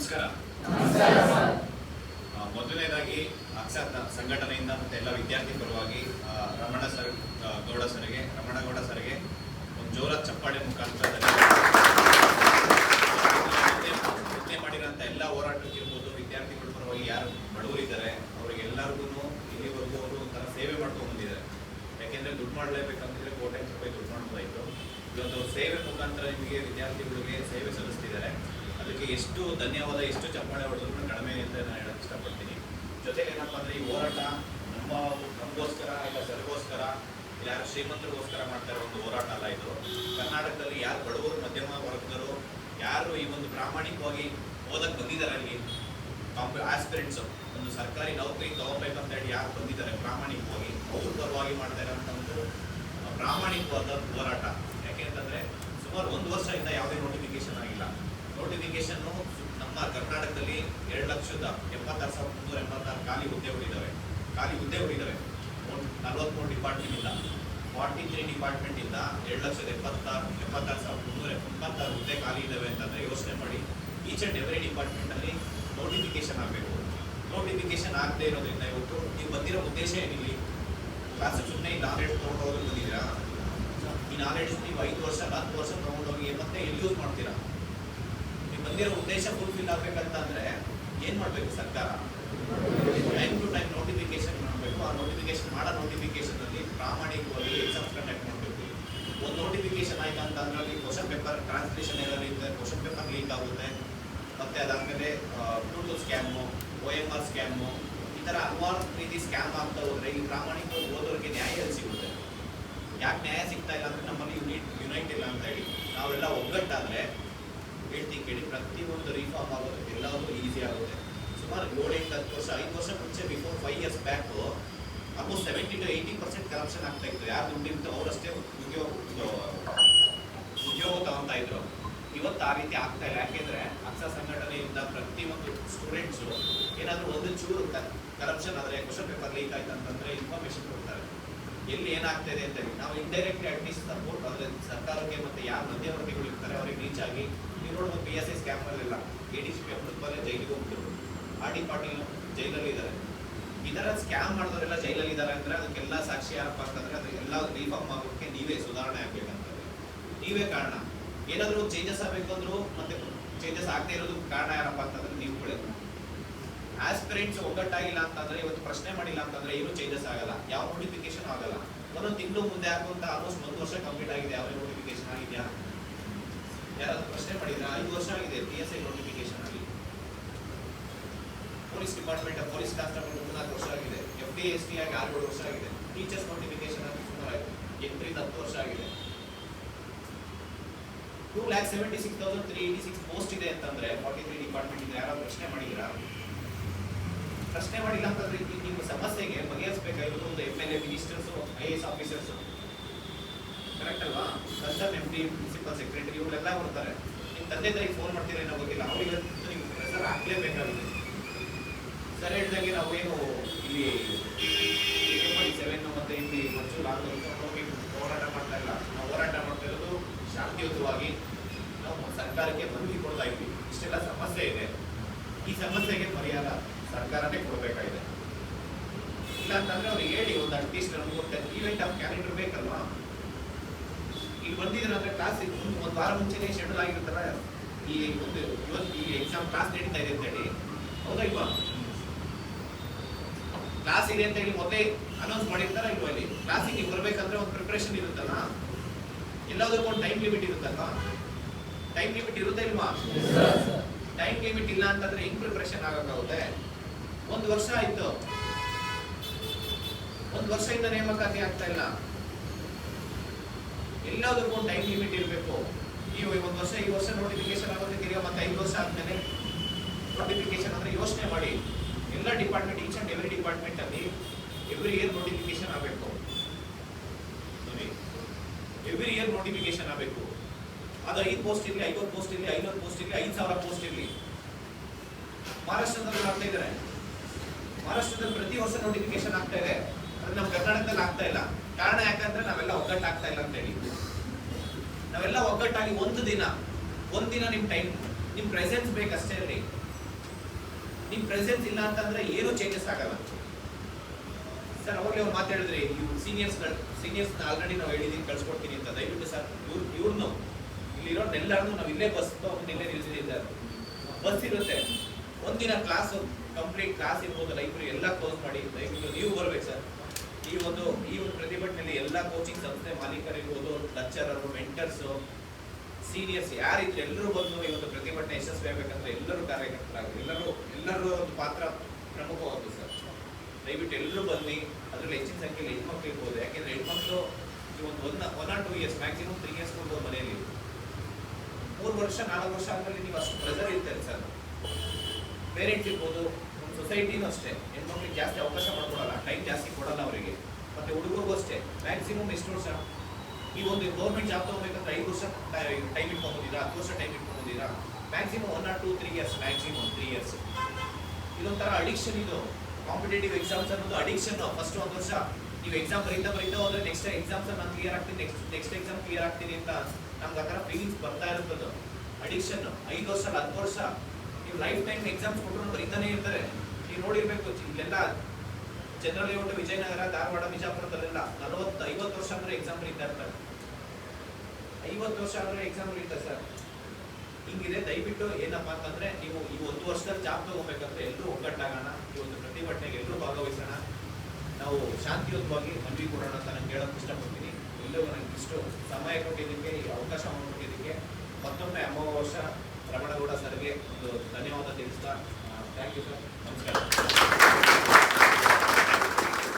ನಮಸ್ಕಾರ. ಮೊದಲನೇದಾಗಿ ಅಕ್ಷರ ಸಂಘಟನೆಯಿಂದ ಮತ್ತೆ ಎಲ್ಲ ವಿದ್ಯಾರ್ಥಿ ಪರವಾಗಿ ರಮಣ ಸರ್ ಗೌಡ ಸರ್ಗೆ ರಮಣಗೌಡ ಸರ್ಗೆ ಒಂದು ಜೋರ ಚಪ್ಪಾಳೆ ಮುಖಾಂತರ ಮಾಡಿರೋಂಥ ಎಲ್ಲ ಹೋರಾಟಕ್ಕಿರ್ಬೋದು ವಿದ್ಯಾರ್ಥಿಗಳ ಪರವಾಗಿ ಯಾರು ಬಡವರಿದ್ದಾರೆ ಅವರಿಗೆಲ್ಲರಿಗೂ ಇಲ್ಲಿವರೆಗೂ ಅವರು ಒಂಥರ ಸೇವೆ ಮಾಡ್ಕೊಂಡು ಬಂದಿದ್ದಾರೆ. ಯಾಕೆಂದ್ರೆ ದುಡ್ಡು ಮಾಡಲೇಬೇಕಂದ್ರೆ ಕೋಟೆ ರೂಪಾಯಿ ದುಡ್ಡು ಮಾಡ್ಬೋದಾಯ್ತು. ಇವತ್ತು ಸೇವೆ ಮುಖಾಂತರ ನಿಮಗೆ ವಿದ್ಯಾರ್ಥಿಗಳಿಗೆ ಸೇವೆ ಸಲ್ಲಿಸ್ತಿದ್ದಾರೆ. ಅದಕ್ಕೆ ಎಷ್ಟು ಧನ್ಯವಾದ, ಎಷ್ಟು ಚಪ್ಪಾಳೆ ಹೊಡೆದ್ರು ಕಡಿಮೆ ಅಂತ ನಾನು ಹೇಳಕ್ ಇಷ್ಟಪಡ್ತೀನಿ. ಜೊತೆಗೆ ಏನಪ್ಪ ಅಂದರೆ ಈ ಹೋರಾಟ ನಮ್ಮ ನಮಗೋಸ್ಕರ ಇಲ್ಲ ಇಲ್ಲ ಯಾರು ಶ್ರೀಮಂತರಿಗೋಸ್ಕರ ಮಾಡ್ತಾ ಇರೋ ಒಂದು ಹೋರಾಟ ಅಲ್ಲ ಇದು. ಕರ್ನಾಟಕದಲ್ಲಿ ಯಾರು ಬಡವರು, ಮಧ್ಯಮ ವರ್ಗದರು ಯಾರು ಈ ಒಂದು ಪ್ರಾಮಾಣಿಕವಾಗಿ ಓದಕ್ಕೆ ಬಂದಿದ್ದಾರೆ ಅಲ್ಲಿ ಆಸ್ಪಿರೆಂಟ್ಸ್ ಒಂದು ಸರ್ಕಾರಿ ನೌಕರಿ ತಗೋಬೇಕಂತ ಹೇಳಿ ಯಾರು ಬಂದಿದ್ದಾರೆ ಪ್ರಾಮಾಣಿಕವಾಗಿ, ಅವ್ರ ಪರವಾಗಿ ಮಾಡ್ತಾ ಇರೋಂಥ ಒಂದು ಪ್ರಾಮಾಣಿಕವಾದ ಹೋರಾಟ. ಯಾಕೆಂತಂದ್ರೆ ಸುಮಾರು ಒಂದು ವರ್ಷದಿಂದ ಯಾವುದೇ ನೋಟಿಫಿಕೇಶನ್ ಆಗಿಲ್ಲ. ನೋಟಿಫಿಕೇಶನ್ ನಮ್ಮ ಕರ್ನಾಟಕದಲ್ಲಿ ಎರಡು ಲಕ್ಷದ ಎಪ್ಪತ್ತಾರು ಸಾವಿರದ ಮುನ್ನೂರ ಎಂಬತ್ತಾರು ಖಾಲಿ ಹುದ್ದೆಗಳಿದ್ದಾವೆ ಖಾಲಿ ಹುದ್ದೆಗಳಿದ್ದಾವೆ ನಲವತ್ಮೂರು ಡಿಪಾರ್ಟ್ಮೆಂಟ್ ಇಲ್ಲ ಫಾರ್ಟಿ ತ್ರೀ ಡಿಪಾರ್ಟ್ಮೆಂಟ್ ಇಂದ ಎರಡು ಲಕ್ಷದ ಎಪ್ಪತ್ತಾರು ಎಪ್ಪತ್ತಾರು ಸಾವಿರದ ಮುನ್ನೂರ ಎಂಬತ್ತಾರು ಹುದ್ದೆ ಖಾಲಿ ಇದ್ದಾವೆ ಅಂತಂದ್ರೆ ಯೋಚನೆ ಮಾಡಿ. ಈಚ್ ಅಂಡ್ ಎವ್ರಿ ಡಿಪಾರ್ಟ್ಮೆಂಟ್ ಅಲ್ಲಿ ನೋಟಿಫಿಕೇಶನ್ ಆಗಬೇಕು ನೋಟಿಫಿಕೇಶನ್ ಆಗದೆ ಇರೋದ್ರಿಂದ ಇವತ್ತು ನೀವು ಬಂದಿರೋ ಉದ್ದೇಶ ಏನಿಲ್ಲಿ? ಕ್ಲಾಸ್ ಸುಮ್ಮನೆ ಈ ನಾಲೆಡ್ಜ್ ತೊಗೊಂಡು ಹೋಗಿ ಬಂದಿದ್ದೀರಾ? ಈ ನಾಲೆಡ್ಜ್ ನೀವು ಐದು ವರ್ಷ ಹತ್ತು ವರ್ಷ ತೊಗೊಂಡೋಗಿ ಮತ್ತೆ ಎಲ್ಲಿ ಯೂಸ್ ಮಾಡ್ತೀರಾ? ಬಂದಿರೋ ಉದ್ದೇಶ ಫುಲ್ಫಿಲ್ ಆಗ್ಬೇಕಂತಂದ್ರೆ ಏನ್ ಮಾಡ್ಬೇಕು ಸರ್ಕಾರ? ಟೈಮ್ ಟು ಟೈಮ್ ನೋಟಿಫಿಕೇಶನ್ ಮಾಡಬೇಕು. ಆ ನೋಟಿಫಿಕೇಶನ್ ಮಾಡೋ ನೋಟಿಫಿಕೇಶನ್ ಅಲ್ಲಿ ಪ್ರಾಮಾಣಿಕವಾಗಿ ಎಕ್ಸಾಮ್ಸ್ ಕಂಡಕ್ಟ್ ಮಾಡಬೇಕು. ಒಂದು ನೋಟಿಫಿಕೇಶನ್ ಆಯ್ತು ಅಂತ ಅಲ್ಲಿ ಕ್ವಶನ್ ಪೇಪರ್ ಟ್ರಾನ್ಸ್ಲೇಷನ್ ಏನಾದ್ರು ಇದ್ದರೆ ಕ್ವಶನ್ ಪೇಪರ್ ಲೀಕ್ ಆಗುತ್ತೆ. ಮತ್ತೆ ಅದಾದಮೇಲೆ Bluetooth scam O M R scam ಈ ಥರ ಹಲವಾರು ರೀತಿ ಸ್ಕ್ಯಾಮ್ ಆಗ್ತಾ ಹೋದ್ರೆ ಈ ಪ್ರಾಮಾಣಿಕ ಓದೋರಿಗೆ ನ್ಯಾಯ ಸಿಗುತ್ತೆ? ಯಾಕೆ ನ್ಯಾಯ ಸಿಗ್ತಾ ಇಲ್ಲ ಅಂದರೆ ನಮ್ಮಲ್ಲಿ ಯುನಿಟ್ ಯುನೈಟ್ ಇಲ್ಲ ಅಂತ ಹೇಳಿ. ನಾವೆಲ್ಲ ಒಗ್ಗಟ್ಟಾದ್ರೆ ಹೇಳ್ತೀನಿ ಕೇಳಿ, ಪ್ರತಿಯೊಂದು ರೀಫಾರ್ಮ್ ಆಗೋದು ಎಲ್ಲವೂ ಈಸಿ ಆಗುತ್ತೆ. ಸುಮಾರು ಏಳೆಂಟು ಹತ್ತು ವರ್ಷ, ಐದು ವರ್ಷ ಮುಂಚೆ before five years back almost seventy to eighty percent corruption ಆಗ್ತಾ ಇತ್ತು. ಯಾರು ದುಡ್ಡಿತ್ತು ಅವರಷ್ಟೇ ಉದ್ಯೋಗ ಉದ್ಯೋಗ ತಗೊತಾ ಇದ್ರು. ಇವತ್ತು ಆ ರೀತಿ ಆಗ್ತಾ ಇಲ್ಲ. ಯಾಕೆಂದ್ರೆ ಅಕ್ಷ ಸಂಘಟನೆಯಿಂದ ಪ್ರತಿಯೊಂದು ಸ್ಟೂಡೆಂಟ್ಸು ಏನಾದರೂ ಒಂದು ಚೂರು ಕರಪ್ಷನ್ ಆದ್ರೆ ಕ್ವಶನ್ ಪೇಪರ್ ಲೀಕ್ ಆಯ್ತು ಅಂತಂದ್ರೆ ಇನ್ಫಾರ್ಮೇಶನ್ ಕೊಡ್ತಾರೆ. ಎಲ್ಲಿ ಏನಾಗ್ತಾ ಇದೆ ಅಂತ ನಾವು ಇಂಡೈರೆಕ್ಟ್ಲಿ ಅಟ್ಲೀಸ್ಟ್ ಸಪೋರ್ಟ್ ಅಂದ್ರೆ ಸರ್ಕಾರಕ್ಕೆ ಮತ್ತೆ ಯಾರು ಮಧ್ಯವರ್ತಿಗಳು ಇರ್ತಾರೆ, ಅವ್ರಿಗೆ ರೀಚ್ ಆಗಿ ನೀವು ನೋಡುವ ಪಿ ಎಸ್ ಐ ಸ್ಕ್ಯಾಮ್ ಅಲ್ಲೆಲ್ಲ ಎ ಡಿ ಸಿ ಮೇಲೆ ಜೈಲಿಗೆ ಹೋಗ್ತಿರೋದು ಆರ್ ಡಿ ಪಾಟೀಲ್ ಜೈಲಲ್ಲಿ ಇದ್ದಾರೆ. ಈ ಥರ ಸ್ಕ್ಯಾಮ್ ಮಾಡಿದವರೆಲ್ಲ ಜೈಲಲ್ಲಿ ಇದ್ದಾರೆ ಅಂದರೆ ಅದಕ್ಕೆಲ್ಲ ಸಾಕ್ಷಿ ಯಾರಪ್ಪ ಅಂತಂದ್ರೆ ಅದಕ್ಕೆಲ್ಲ ರಿಫಾರ್ಮ್ ಆಗೋಕ್ಕೆ ನೀವೇ ಸುಧಾರಣೆ ಆಗ್ಬೇಕಂತಂದ್ರೆ ನೀವೇ ಕಾರಣ. ಏನಾದರೂ ಚೇಂಜಸ್ ಆಗಬೇಕು ಅಂದರೂ ಮತ್ತೆ ಚೇಂಜಸ್ ಆಗದೆ ಇರೋದು ಕಾರಣ ಯಾರಪ್ಪ ಅಂತಂದ್ರೆ ನೀವುಗಳೇ ಆಸ್ಪಿರೆಂಟ್ಸ್ ಒಗ್ಗಟ್ಟಾಗಿಲ್ಲ ಅಂತಂದ್ರೆ, ಇವತ್ತು ಪ್ರಶ್ನೆ ಮಾಡಿಲ್ಲ ಅಂತಂದ್ರೆ ಏನು ಚೇಂಜಸ್ ಆಗಲ್ಲ. ಯಾವ ನೋಟಿಫಿಕೇಶನ್ ಆಗಲ್ಲ. ಒಂದೊಂದು ತಿಂಗಳು ಮುಂದೆ ಹಾಕುವಂತ ಆಲ್ಮೋಸ್ಟ್ ಒಂದು ವರ್ಷ ಕಂಪ್ಲೀಟ್ ಆಗಿದೆ, ಯಾವ ನೋಟಿಫಿಕೇಶನ್ ಆಗಿದೆಯಾ? ಯಾರಾದ್ರೂ ಪ್ರಶ್ನೆ ಮಾಡಿದ್ರೆ ವರ್ಷ ಆಗಿದೆ ಪಿ ಎಸ್ ಐ ನೋಟಿಫಿಕೇಶನ್ ಆಗಿ ಪೊಲೀಸ್ ಡಿಪಾರ್ಟ್ಮೆಂಟ್ ಪೊಲೀಸ್ ಕಾನ್ಸ್ಟೇಬಲ್ ಮೂರ್ನಾಲ್ಕು ವರ್ಷ ಆಗಿದೆ. ಎಫ್ ಡಿ ಎಸ್ ಟಿ ಆಗಿ ಆರು ವರ್ಷ ಆಗಿದೆ. ಟೀಚರ್ಸ್ ನೋಟಿಫಿಕೇಶನ್ ಆಗಿ ಸುಮಾರು ಎಂಟರಿಂದ ಹತ್ತು ವರ್ಷ ಆಗಿದೆ. Two lakh seventy six thousand three eighty six post ಇದೆ ಅಂತಂದ್ರೆ ಫಾರ್ಟಿ ತ್ರೀ ಡಿಪಾರ್ಟ್ಮೆಂಟ್ ಇದೆ ಯಾರಾದ್ರೂ ಪ್ರಶ್ನೆ ಮಾಡಿದ್ದೀರಾ? ಪ್ರಶ್ನೆ ಮಾಡಿಲ್ಲ ಅಂತಂದ್ರೆ ನಿಮ್ಮ ಸಮಸ್ಯೆಗೆ ಬಗೆಹರಿಸಬೇಕಾಗಿರೋದು ಒಂದು M L A ministers I S officers correct ಅಲ್ವಾ? Concern M D principal secretary ಇವರೆಲ್ಲ ಬರ್ತಾರೆ. ನಿಮ್ಮ ತಂದೆ ತಾಯಿಗೆ ಫೋನ್ ಮಾಡ್ತೀರಾ ಏನೋ ಗೊತ್ತಿಲ್ಲ. ಅವರಿಗೆ ನೀವು ಪ್ರೆಸರ್ ಹಾಕ್ಲೇಬೇಕಾಗುತ್ತೆ. ಸರ್ ಹೇಳ್ದಂಗೆ ನಾವು ಏನು ಇಲ್ಲಿ ಸೆವೆನ್ ಮತ್ತು ಇಲ್ಲಿ ಮಂಚೂರು ಲಾಕ್ಡೌನ್ ಹೋಗಿ ಹೋರಾಟ ಮಾಡ್ತಾ ಇಲ್ಲ. ನಾವು ಹೋರಾಟ ಮಾಡ್ತಾ ಇರೋದು ಶಾಂತಿಯುತವಾಗಿ ನಾವು ಸರ್ಕಾರಕ್ಕೆ ಮನವಿ ಕೊಡ್ತಾ ಇದ್ವಿ. ಇಷ್ಟೆಲ್ಲ ಸಮಸ್ಯೆ ಇದೆ. ಈ ಸಮಸ್ಯೆಗೆ ಪರಿಹಾರ ಸರ್ಕಾರನೇ ಕೊಡಬೇಕಾಗಿದೆ. ಇಲ್ಲ ಅಂತಂದ್ರೆ ಅವ್ರಿಗೆ ಹೇಳಿ ಒಂದು ಅಟ್ಲೀಸ್ಟ್ ನಮ್ಗೆ ಈವೆಂಟ್ ಆಫ್ ಕ್ಯಾಲೆಂಡರ್ ಬೇಕಲ್ವಾ? ಇಲ್ಲಿ ಬಂದಿದ್ರೆ ಅಂದ್ರೆ ಕ್ಲಾಸ್ ಒಂದು ವಾರ ಮುಂಚೆನೆ ಶೆಡ್ಯೂಲ್ ಆಗಿರ್ತಾರ ಈ ಒಂದು ಇವತ್ತು ಈ ಎಕ್ಸಾಮ್ ಕ್ಲಾಸ್ ನಡೀತಾ ಇದೆ ಅಂತ ಹೇಳಿ ಹೌದಾ ಇಲ್ವಾ? ಕ್ಲಾಸ್ ಇದೆ ಅಂತ ಹೇಳಿ ಮೊದಲೇ ಅನೌನ್ಸ್ ಮಾಡಿರ್ತಾರ ಇಲ್ವಾ ಇಲ್ಲಿ ಕ್ಲಾಸಿಗೆ ನೀವು ಬರ್ಬೇಕಂದ್ರೆ ಒಂದು ಪ್ರಿಪ್ರೇಷನ್ ಇರುತ್ತಲ್ಲ. ಎಲ್ಲದಕ್ಕೂ ಒಂದು ಟೈಮ್ ಲಿಮಿಟ್ ಇರುತ್ತಲ್ವಾ? ಟೈಮ್ ಲಿಮಿಟ್ ಇರುತ್ತಾ ಇಲ್ವಾ? ಟೈಮ್ ಲಿಮಿಟ್ ಇಲ್ಲ ಅಂತಂದ್ರೆ ಹೆಂಗ್ ಪ್ರಿಪ್ರೇಷನ್ ಆಗಕ್ಕಾಗುತ್ತೆ? ಒಂದು ವರ್ಷ ಆಯ್ತು. ಒಂದು ವರ್ಷದಿಂದ ನೇಮಕಾತಿ ಆಗ್ತಾ ಇಲ್ಲ. ಎಲ್ಲದಕ್ಕೂ ಒಂದು ಟೈಮ್ ಲಿಮಿಟ್ ಇರಬೇಕು. ನೀವು ಒಂದು ವರ್ಷ, ಈ ವರ್ಷ ನೋಟಿಫಿಕೇಶನ್ ಆಗೋದಕ್ಕೆ ಮತ್ತೆ ಐದು ವರ್ಷ ಆದ್ಮೇಲೆ ನೋಟಿಫಿಕೇಶನ್ ಅಂದ್ರೆ ಯೋಚನೆ ಮಾಡಿ. ಎಲ್ಲ department each and every department ಅಲ್ಲಿ ಎವ್ರಿ ಇಯರ್ ನೋಟಿಫಿಕೇಶನ್ ಆಗಬೇಕು. ಎವ್ರಿ ಇಯರ್ ನೋಟಿಫಿಕೇಶನ್ ಆಗಬೇಕು. ಅದು ಐದು ಪೋಸ್ಟ್ ಇರಲಿ, ಐವತ್ತು ಪೋಸ್ಟ್ ಇರಲಿ, ಐನೂರು ಪೋಸ್ಟ್ ಇರಲಿ, ಐದು ಸಾವಿರ ಪೋಸ್ಟ್ ಇರಲಿ. ಮಹಾರಾಷ್ಟ್ರದಲ್ಲಿ ಆಗ್ತಾ ಇದ್ದಾರೆ ಮಹಾರಾಷ್ಟ್ರದಲ್ಲಿ ಪ್ರತಿ ವರ್ಷ ನೋಟಿಫಿಕೇಶನ್ ಆಗ್ತಾ ಇದೆ. ಅದು ನಮ್ಮ ಕರ್ನಾಟಕದಲ್ಲಿ ಆಗ್ತಾ ಇಲ್ಲ. ಕಾರಣ ಯಾಕಂದ್ರೆ ನಾವೆಲ್ಲ ಒಗ್ಗಟ್ಟಾಗ್ತಾ ಇಲ್ಲ ಅಂತ ಹೇಳಿ. ನಾವೆಲ್ಲ ಒಗ್ಗಟ್ಟಾಗಿ ಒಂದು ದಿನ, ಒಂದ್ ದಿನ ನಿಮ್ ಟೈಮ್ ನಿಮ್ ಪ್ರೆಸೆನ್ಸ್ ಬೇಕಷ್ಟೇ ರೀ ನಿಮ್ ಪ್ರೆಸೆನ್ಸ್ ಇಲ್ಲ ಅಂತಂದ್ರೆ ಏನು ಚೇಂಜಸ್ ಆಗಲ್ಲ. ಸರ್ ಅವ್ರಿಗೆ ಅವ್ರು ಮಾತಾಡಿದ್ರಿ, ಇವ್ರು ಸೀನಿಯರ್ಸ್ ಸೀನಿಯರ್ಸ್ ಆಲ್ರೆಡಿ ನಾವು ಹೇಳಿದೀನಿ, ಕಳ್ಸ್ಕೊಡ್ತೀನಿ ಅಂತ. ದಯವಿಟ್ಟು ಸರ್, ಇವ್ರು ಇವ್ರನ್ನು ಇಲ್ಲಿರೋರ್ನೆಲ್ಲರನ್ನು ನಾವು ಇಲ್ಲೇ ಬಸ್ ಇಲ್ಲೇ ನಿಲ್ಸಿದ್ದೀವಿ ಬಸ್ ಇರುತ್ತೆ. ಒಂದಿನ ಕ್ಲಾಸ್ ಕಂಪ್ಲೀಟ್ ಕ್ಲಾಸ್ ಇರ್ಬೋದು ಲೈಬ್ರರಿ ಎಲ್ಲ ಕ್ಲೋಸ್ ಮಾಡಿ, ದಯವಿಟ್ಟು ನೀವು ಬರ್ಬೇಕು ಸರ್ ಈ ಒಂದು ಈ ಒಂದು ಪ್ರತಿಭಟನೆಯಲ್ಲಿ ಎಲ್ಲ ಕೋಚಿಂಗ್ ಸಂಸ್ಥೆ ಮಾಲೀಕರಿರ್ಬೋದು ಲೆಕ್ಚರರು ಮೆಂಟರ್ಸು ಸೀನಿಯರ್ಸ್ ಯಾರಿದ್ರು ಎಲ್ಲರೂ ಬಂದು ಒಂದು ಪ್ರತಿಭಟನೆ ಯಶಸ್ವಿ ಆಗಬೇಕಂದ್ರೆ ಎಲ್ಲರೂ ಕಾರ್ಯಕರ್ತರಾಗಿ ಎಲ್ಲರೂ ಎಲ್ಲರೂ ಒಂದು ಪಾತ್ರ ಪ್ರಮುಖವಾದ್ದು ಸರ್. ದಯವಿಟ್ಟು ಎಲ್ಲರೂ ಬನ್ನಿ. ಅದರಲ್ಲಿ ಹೆಚ್ಚಿನ ಸಂಖ್ಯೆಯಲ್ಲಿ ಹೆಣ್ಮಕ್ಳು ಇರ್ಬೋದು. ಯಾಕೆಂದ್ರೆ ಹೆಣ್ಮಕ್ಳು ಒಂದು one one or two years maximum three years ಕೊಡ್ಬೋದು ಮನೆಯಲ್ಲಿ ಮೂರು ವರ್ಷ, ನಾಲ್ಕು ವರ್ಷ ಆದ್ಮೇಲೆ ನೀವು ಅಷ್ಟು ಪ್ರೆಸರ್ ಇರ್ತಾರೆ ಸರ್. ಪೇರೆಂಟ್ಸ್ ಇರ್ಬೋದು, ಒಂದು ಸೊಸೈಟಿನೂ ಅಷ್ಟೇ. ಹೆಣ್ಮಕ್ಳಿಗೆ ಜಾಸ್ತಿ ಅವಕಾಶ ಮಾಡ್ಕೊಡಲ್ಲ ಟೈಮ್ ಜಾಸ್ತಿ ಕೊಡಲ್ಲ ಅವರಿಗೆ. ಮತ್ತೆ ಹುಡುಗರಿಗೂ ಅಷ್ಟೇ. ಮ್ಯಾಕ್ಸಿಮಮ್ ಎಷ್ಟು ವರ್ಷ? ಈ ಒಂದು ಗೌರ್ಮೆಂಟ್ ಜಾಬ್ ತಗೋಬೇಕಂದ್ರೆ ಐದು ವರ್ಷ ಟೈಮ್ ಇಟ್ಕೊಂಬೋದಿರಾ? ಹತ್ತು ವರ್ಷ time ಇಟ್ಕೊಂಬೋದಿರಾ? Maximum one or two three years maximum three years ಇದೊಂಥರ ಅಡಿಕ್ಷನ್ ಇದು. ಕಾಂಪಿಟೇಟಿವ್ ಎಕ್ಸಾಮ್ಸ್ ಅನ್ನೋದು ಅಡಿಕ್ಷನ್ ಫಸ್ಟ್ ಒಂದು ವರ್ಷ ನೀವು ಎಕ್ಸಾಮ್ ಬರೀತಾ ಬರೀತಾ ಹೋದ್ರೆ ನೆಕ್ಸ್ಟ್ ಎಕ್ಸಾಮ್ಸ್ ನಾನು ಕ್ಲಿಯರ್ ಆಗ್ತೀನಿ. ನೆಕ್ಸ್ಟ್ ನೆಕ್ಸ್ಟ್ ಎಕ್ಸಾಮ್ ಕ್ಲಿಯರ್ ಆಗ್ತೀನಿ ಅಂತ ನಮ್ಗೆ ಆ ಥರ ಫೀಲಿಂಗ್ಸ್ ಬರ್ತಾ ಇರುತ್ತದು ಅಡಿಕ್ಷನ್ ಐದು ವರ್ಷ, ಹತ್ತು ವರ್ಷ. ನೀವು ಲೈಫ್ ಟೈಮ್ ಎಕ್ಸಾಮ್ಸ್ ಕೊಟ್ಟರು ಬರೀತಾನೆ ಇರ್ತಾರೆ. ನೀವು ನೋಡಿರ್ಬೇಕು, ಇಲ್ಲೆಲ್ಲ ಒಟ್ಟು ವಿಜಯನಗರ, ಧಾರವಾಡ, ಬಿಜಾಪುರದಲ್ಲೆಲ್ಲ ನಲವತ್ತು, ಐವತ್ತು ವರ್ಷ ಅಂದ್ರೆ ಎಕ್ಸಾಮ್ ಇರ್ತಾ ಇರ್ತಾರೆ. ಐವತ್ತು ವರ್ಷ ಅಂದ್ರೆ ಎಕ್ಸಾಮ್ ಇರ್ತಾರೆ ಸರ್. ಹಿಂಗಿದೆ, ದಯವಿಟ್ಟು ಏನಪ್ಪಾ ಅಂತಂದ್ರೆ ನೀವು ಈ ಒಂದು ವರ್ಷದಲ್ಲಿ ಜಾಬ್ ತಗೋಬೇಕಂದ್ರೆ ಎಲ್ಲರೂ ಒಗ್ಗಟ್ಟಾಗೋಣ. ಈ ಒಂದು ಪ್ರತಿಭಟನೆಗೆ ಎಲ್ಲರೂ ಭಾಗವಹಿಸೋಣ. ನಾವು ಶಾಂತಿಯುತವಾಗಿ ಮನವಿ ಕೊಡೋಣ ಅಂತ ನಾನು ಕೇಳೋಕೆ ಇಷ್ಟಪಡ್ತೀನಿ. ಎಲ್ಲವೂ ನನಗೆ ಇಷ್ಟು ಸಮಯ ಕೊಟ್ಟಿದ್ದಕ್ಕೆ, ಈ ಅವಕಾಶ ಕೊಟ್ಟಿದ್ದಕ್ಕೆ ಮತ್ತೊಮ್ಮೆ ಅಮಾವಾಸ್ಯ ರಮಣಗೌಡ ಸರ್ಗೆ ಒಂದು ಧನ್ಯವಾದ ತಿಳಿಸ್ತಾ ಥ್ಯಾಂಕ್ ಯು ಸರ್ ನಮಸ್ಕಾರ.